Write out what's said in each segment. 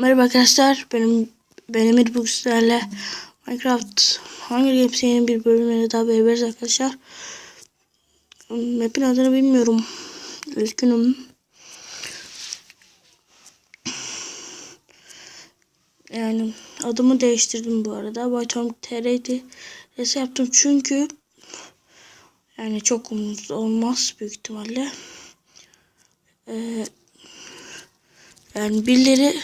Merhaba arkadaşlar. Benim benim Emir bugün sizlerle Minecraft Hunger Games'in yeni bir bölümüne daha beraberiz arkadaşlar. Map'in adını bilmiyorum. Üzgünüm. Yani adımı değiştirdim bu arada. Baytom TR'di. Res yaptım çünkü yani çok umut olmaz büyük ihtimalle. Ee, yani birileri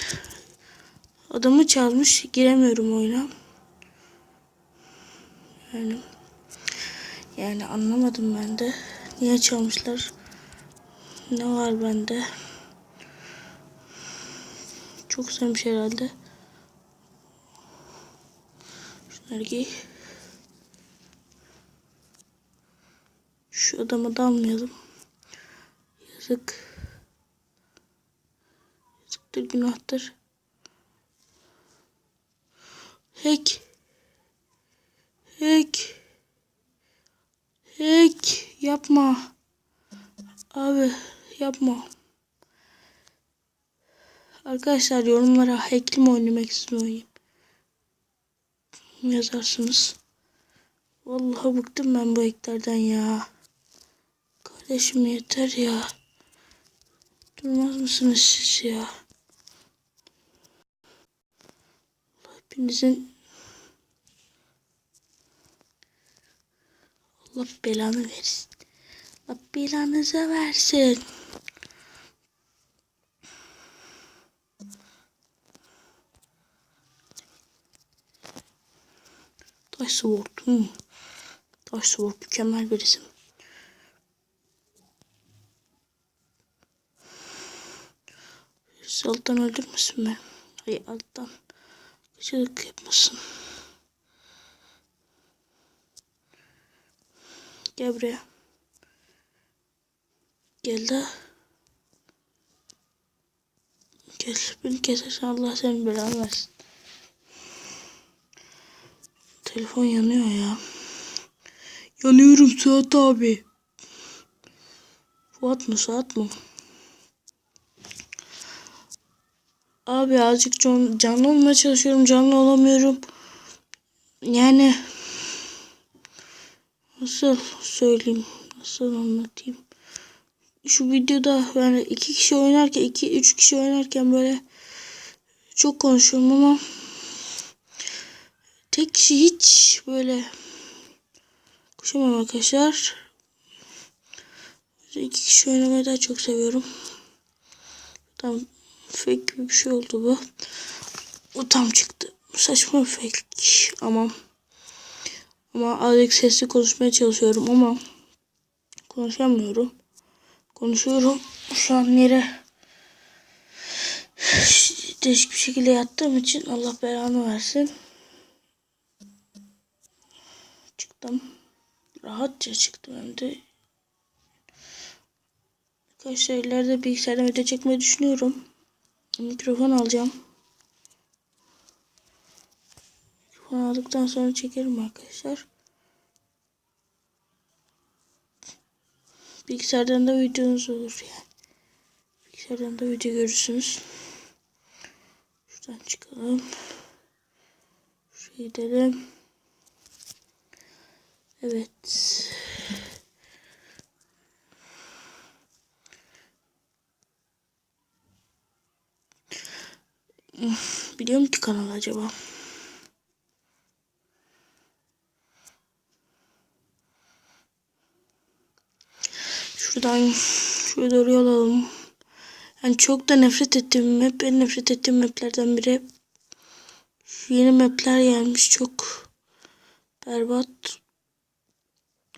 adamı çalmış. Giremiyorum oyuna. Yani yani anlamadım ben de. Niye çalmışlar? Ne var bende? Çok sevmiş herhalde. Şunları giy. Şu adama dalmayalım. Yazık. Yazıktır günahtır. Hack. Hack. Hack. Yapma. Abi yapma. Arkadaşlar yorumlara hackli mi oynamak istiyorum yazarsınız. Vallahi bıktım ben bu hacklerden ya. Kardeşim yeter ya. Durmaz mısınız siz ya? Hepinizin Allah belanı versin. Allah belanıza versin. Taş Sword. Hmm. Taş Sword mükemmel bir isim. Birisi alttan öldürmesin beni. Hayır alttan. Gıcılık yapmasın. Gel buraya. Gel de. Gel. Beni kesersen Allah senin belanı versin. Telefon yanıyor ya. Yanıyorum Suat abi. Fuat mı Suat mı? Abi azıcık can, canlı olmaya çalışıyorum. Canlı olamıyorum. Yani nasıl söyleyeyim? Nasıl anlatayım? Şu videoda yani iki kişi oynarken iki üç kişi oynarken böyle çok konuşuyorum ama tek kişi hiç böyle konuşamam arkadaşlar. İki kişi oynamayı daha çok seviyorum. Tam fake gibi bir şey oldu bu. O tam çıktı. Saçma fake ama ama azıcık sesli konuşmaya çalışıyorum ama konuşamıyorum. Konuşuyorum. Şu an yere değişik bir şekilde yattığım için Allah belanı versin. Çıktım. Rahatça çıktım hem de. Arkadaşlar ileride bilgisayardan video çekmeyi düşünüyorum. Mikrofon alacağım. Mikrofon aldıktan sonra çekerim arkadaşlar. Bilgisayardan da videonuz olur yani. Bilgisayardan da video görürsünüz. Şuradan çıkalım. Şuraya gidelim. Evet. Biliyor ki kanal acaba? Şuradan şuraya doğru alalım. Yani çok da nefret ettiğim map, en nefret ettiğim maplerden biri. Şu yeni mapler gelmiş çok berbat.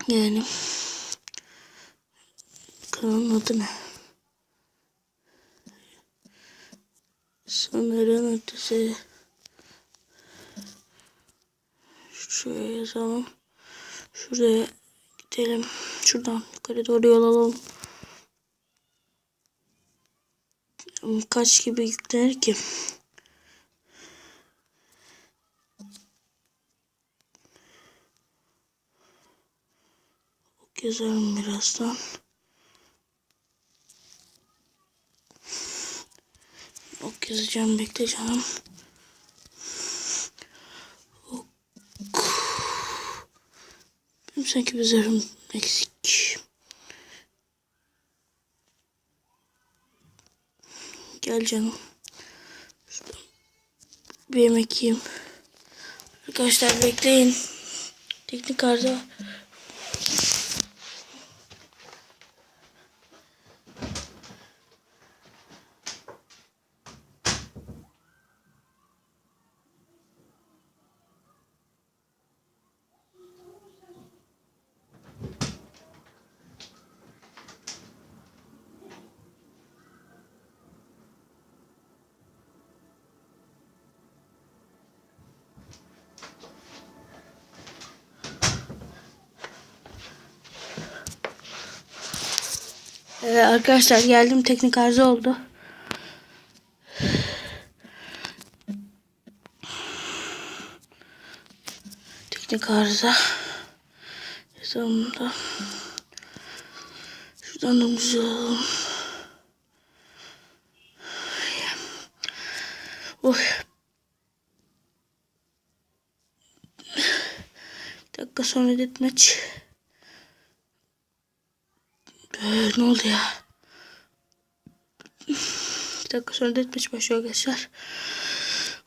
Yani kanalın adı ne? Sınırın ötesi. Şuraya yazalım. Şuraya gidelim. Şuradan yukarı doğru yol alalım. Kaç gibi yüklenir ki? Gezelim birazdan. Ok yazacağım bekle canım. Ok. Sanki bir zırhım eksik. Gel canım. Bir yemek yiyeyim. Arkadaşlar bekleyin. Teknik arıza Evet arkadaşlar geldim teknik arıza oldu. Teknik arıza. Sonunda. Şuradan alalım. Oy. Bir dakika sonra deathmatch. Ee, ne oldu ya? Bir dakika sonra deathmatch başlıyor arkadaşlar.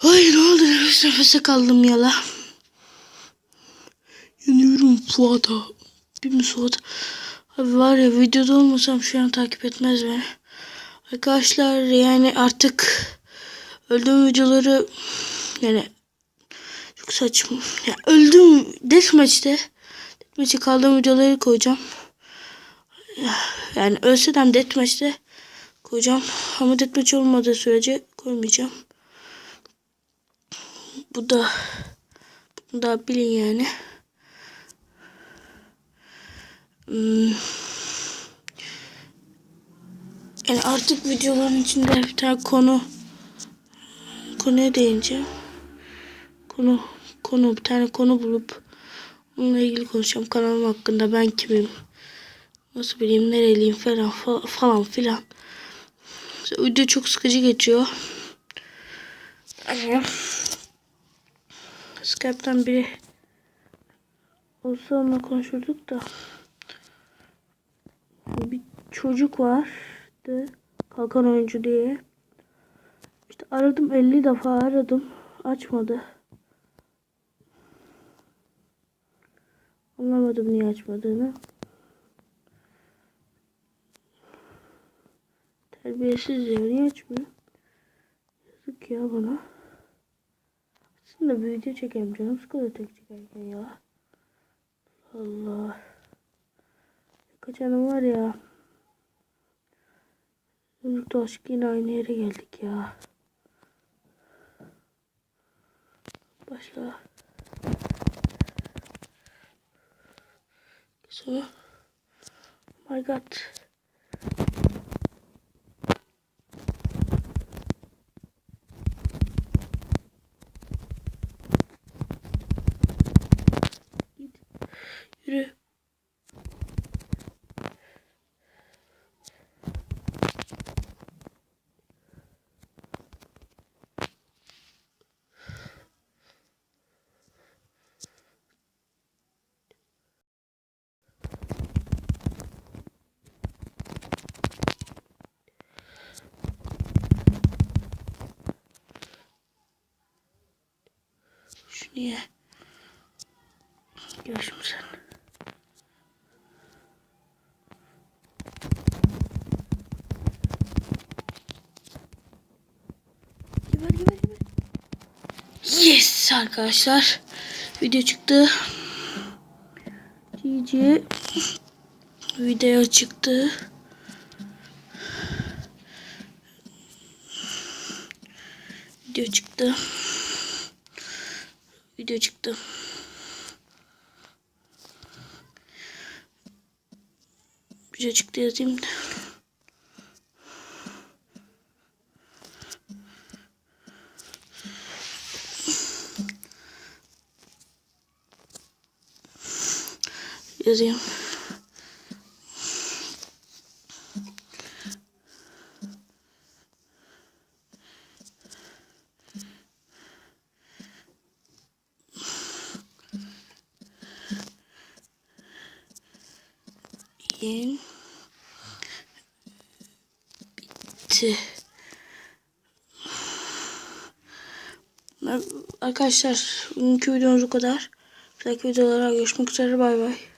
Ay ne oldu nefes nefese kaldım ya la. Yanıyorum Fuat'a. Bir Fuat? Abi var ya videoda olmasam şu an takip etmez beni. Arkadaşlar yani artık öldüğüm videoları yani çok saçma. Ya öldüm deathmatch'te deathmatch'e kaldığım videoları koyacağım. Yani ölsem deathmatch'te koyacağım. Ama deathmatch olmadığı sürece koymayacağım. Bu da bunu da bilin yani. Hmm. Yani artık videoların içinde bir tane konu konuya değineceğim. Konu konu bir tane konu bulup onunla ilgili konuşacağım. Kanalım hakkında ben kimim? Nasıl bileyim nereliyim falan fa- falan filan. Video çok sıkıcı geçiyor. Skype'tan biri olsa onunla konuşurduk da bir çocuk vardı kalkan oyuncu diye. İşte aradım 50 defa aradım. Açmadı. Anlamadım niye açmadığını. Terbiyesiz ya. Niye açmıyor? Yazık ya bana. Aslında bir video çekeyim canım. Sıkılıyor tek çekerken ya. Allah. Kaçanım var ya. Çocuk aşk yine aynı yere geldik ya. Başla. Sonra. Oh my god. Yürü. Şunu ye. Gel Yes arkadaşlar. Video çıktı. GG. Video çıktı. Video çıktı. Video çıktı. Video çıktı yazayım da. yazayım. Yen bitti. Arkadaşlar bugünkü videomuz bu kadar. Bir dahaki videolara görüşmek üzere bay bay.